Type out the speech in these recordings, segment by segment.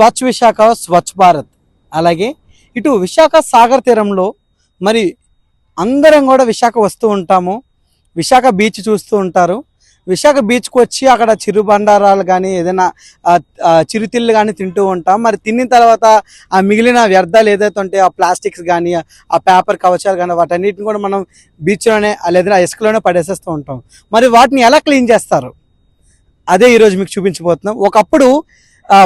స్వచ్ఛ విశాఖ స్వచ్ఛ భారత్. అలాగే ఇటు విశాఖ సాగర్ తీరంలో మరి అందరం కూడా విశాఖ వస్తూ ఉంటాము. విశాఖ బీచ్ చూస్తూ ఉంటారు. విశాఖ బీచ్కి వచ్చి అక్కడ చిరు బండారాలు కానీ ఏదైనా చిరుతిళ్ళు కానీ తింటూ ఉంటాం. మరి తిన్న తర్వాత ఆ మిగిలిన వ్యర్థాలు ఏదైతే ఉంటాయో ఆ ప్లాస్టిక్స్ కానీ ఆ పేపర్ కవచాలు కానీ వాటన్నిటిని కూడా మనం బీచ్లోనే లేదా ఇసుకలోనే పడేసేస్తూ ఉంటాం. మరి వాటిని ఎలా క్లీన్ చేస్తారు? అదే ఈరోజు మీకు చూపించబోతున్నాం. ఒకప్పుడు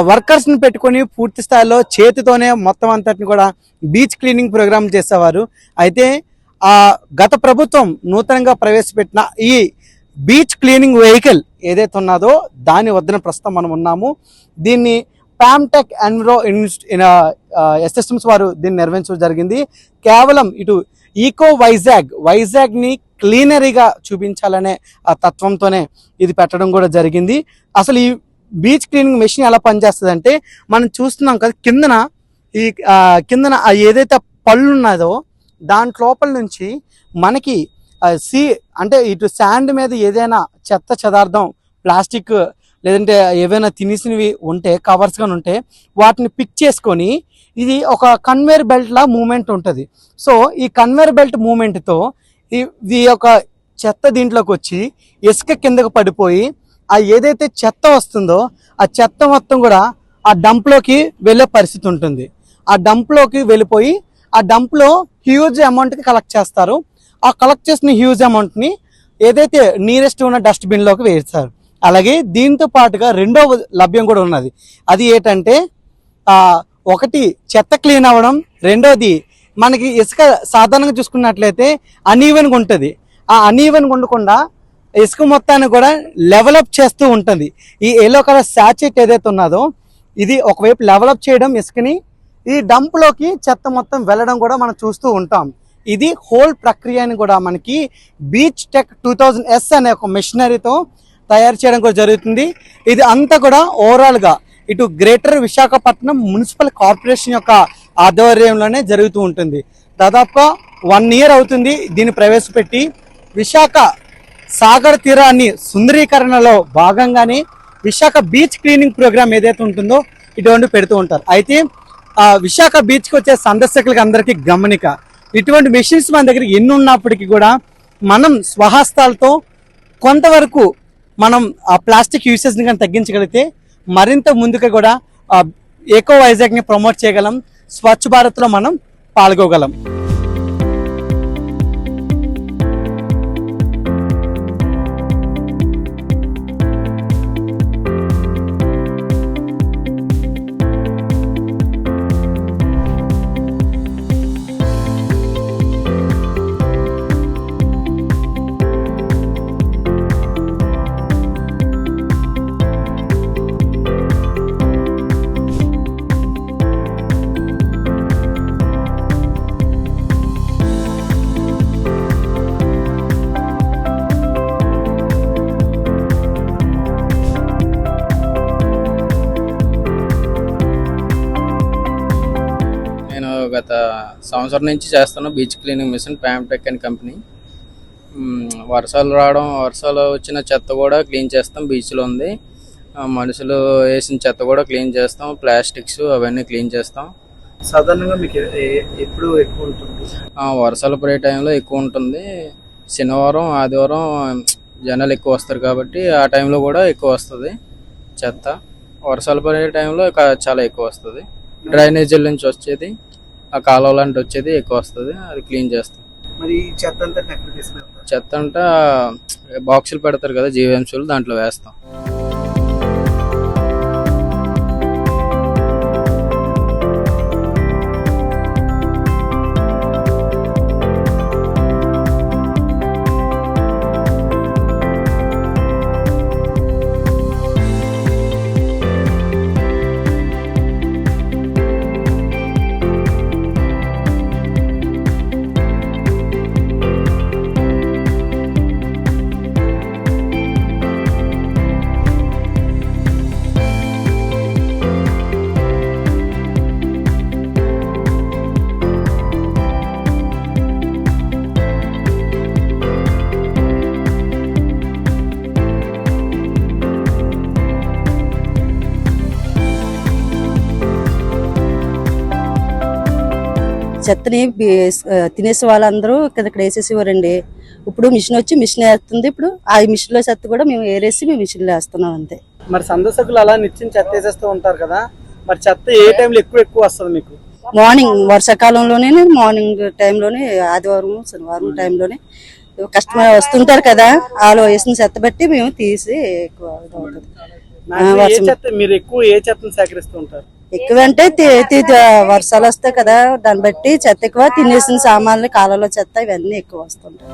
వర్కర్స్ని పెట్టుకొని పూర్తి స్థాయిలో చేతితోనే మొత్తం అంతటిని కూడా బీచ్ క్లీనింగ్ ప్రోగ్రామ్ చేసేవారు. అయితే ఆ గత ప్రభుత్వం నూతనంగా ప్రవేశపెట్టిన ఈ బీచ్ క్లీనింగ్ వెహికల్ ఏదైతే ఉన్నదో దాని వద్దన ప్రస్తుతం మనం ఉన్నాము. దీన్ని ప్యామ్టెక్ ఎన్విరో ఎస్ఎస్ఎమ్స్ వారు దీన్ని నిర్వహించడం జరిగింది. కేవలం ఇటు ఈకో వైజాగ్ వైజాగ్ని క్లీనరీగా చూపించాలనే ఆ తత్వంతోనే ఇది పెట్టడం కూడా జరిగింది. అసలు ఈ బీచ్ క్లీనింగ్ మెషిన్ ఎలా పనిచేస్తుంది అంటే మనం చూస్తున్నాం కదా కిందన ఈ కిందన ఏదైతే పళ్ళు ఉన్నదో దాంట్ లోపల నుంచి మనకి సి అంటే ఇటు శాండ్ మీద ఏదైనా చెత్త చెదార్థం ప్లాస్టిక్ లేదంటే ఏవైనా తినేసినవి ఉంటే కవర్స్ కానీ ఉంటే వాటిని పిక్ చేసుకొని ఇది ఒక కన్వేర్ బెల్ట్ లా మూమెంట్ ఉంటుంది. సో ఈ కన్వేర్ బెల్ట్ మూమెంట్తో ఇది ఈ యొక్క చెత్త దీంట్లోకి వచ్చి ఇసుక కిందకు పడిపోయి ఆ ఏదైతే చెత్త వస్తుందో ఆ చెత్త మొత్తం కూడా ఆ డంప్లోకి వెళ్ళే పరిస్థితి ఉంటుంది. ఆ డంప్లోకి వెళ్ళిపోయి ఆ డంప్లో హ్యూజ్ అమౌంట్కి కలెక్ట్ చేస్తారు. ఆ కలెక్ట్ చేసిన హ్యూజ్ అమౌంట్ని ఏదైతే నీరెస్ట్ ఉన్న డస్ట్బిన్లోకి వేస్తారు. అలాగే దీంతో పాటుగా రెండో లభ్యం కూడా ఉన్నది. అది ఏంటంటే ఒకటి చెత్త క్లీన్ అవ్వడం రెండోది మనకి ఇసుక సాధారణంగా చూసుకున్నట్లయితే అనీవెన్గా ఉంటుంది. ఆ అనీవెన్గా ఉండకుండా ఇసుక మొత్తాన్ని కూడా లెవలప్ చేస్తూ ఉంటుంది. ఈ ఎల్లో కలర్ శాచెట్ ఏదైతే ఉన్నదో ఇది ఒకవైపు లెవలప్ చేయడం ఇసుకని ఈ డంప్లోకి చెత్త మొత్తం వెళ్ళడం కూడా మనం చూస్తూ ఉంటాం. ఇది హోల్ ప్రక్రియని కూడా మనకి Beach Tech two thousand S అనే ఒక మెషినరీతో తయారు చేయడం కూడా జరుగుతుంది. ఇది అంతా కూడా ఓవరాల్గా ఇటు గ్రేటర్ విశాఖపట్నం మున్సిపల్ కార్పొరేషన్ యొక్క ఆధ్వర్యంలోనే జరుగుతూ ఉంటుంది. దాదాపుగా వన్ ఇయర్ అవుతుంది దీన్ని ప్రవేశపెట్టి. విశాఖ సాగర్ తీరాన్ని సుందరీకరణలో భాగంగానే విశాఖ బీచ్ క్లీనింగ్ ప్రోగ్రామ్ ఏదైతే ఉంటుందో ఇటువంటి పెడుతూ ఉంటారు. అయితే ఆ విశాఖ బీచ్కి వచ్చే సందర్శకులకి అందరికీ గమనిక ఇటువంటి మెషిన్స్ మన దగ్గర ఎన్ని ఉన్నప్పటికీ కూడా మనం స్వహస్తాలతో కొంతవరకు మనం ఆ ప్లాస్టిక్ యూసేజ్ని కానీ తగ్గించగలిగితే మరింత ముందుగా కూడా ఆ ఎకో వైజాగ్ని ప్రమోట్ చేయగలం స్వచ్ఛ భారత్లో మనం పాల్గొగలం. గత సంవత్సరం నుంచి చేస్తాను బీచ్ క్లీనింగ్ మిషన్ ప్యామ్టెక్ అని కంపెనీ. వర్షాలు రావడం వర్షాలు వచ్చిన చెత్త కూడా క్లీన్ చేస్తాం బీచ్లో ఉంది. మనుషులు వేసిన చెత్త కూడా క్లీన్ చేస్తాం ప్లాస్టిక్స్ అవన్నీ క్లీన్ చేస్తాం. సాధారణంగా మీకు ఎప్పుడు ఎక్కువ ఉంటుంది? వర్షాలు పడే టైంలో ఎక్కువ ఉంటుంది. శనివారం ఆదివారం జనాలు ఎక్కువ వస్తారు కాబట్టి ఆ టైంలో కూడా ఎక్కువ వస్తుంది చెత్త. వర్షాలు పడే టైంలో చాలా ఎక్కువ వస్తుంది. డ్రైనేజీల నుంచి వచ్చేది. ఆ కాలువ లాంటి వచ్చేది ఎక్కువ వస్తుంది అది క్లీన్ చేస్తాం. మరి చెత్త అంతా చెత్త అంతా బాక్సులు పెడతారు కదా జీవీఎంసీలు దాంట్లో వేస్తాం. చెత్తని తినేసే వాళ్ళందరూ ఇక్కడ ఇక్కడ వేసేసేవారండి. ఇప్పుడు మిషన్ వచ్చి మిషన్ వేస్తుంది. ఇప్పుడు ఆ మిషన్లో చెత్త కూడా మేము ఏరేసి మేము మిషన్లో వేస్తున్నాం అంతే. మరి సందర్శకులు అలా నిత్యం చెత్త వేసేస్తూ ఉంటారు కదా మరి చెత్త ఏ టైంలో ఎక్కువ ఎక్కువ వస్తుంది మీకు? మార్నింగ్ వర్షాకాలంలోనే మార్నింగ్ టైంలోనే ఆదివారం శనివారం టైంలోనే కస్టమర్ వస్తుంటారు కదా వాళ్ళు వేసిన చెత్త బట్టి మేము తీసి ఎక్కువ మీరు ఎక్కువ ఏ చెత్తను సేకరిస్తూ ఉంటారు? ఎక్కువ అంటే వర్షాలు వస్తాయి కదా దాన్ని బట్టి చెత్త ఎక్కువ తినేసిన సామాన్లు కాలంలో చెత్త ఇవన్నీ ఎక్కువ వస్తుంటాయి.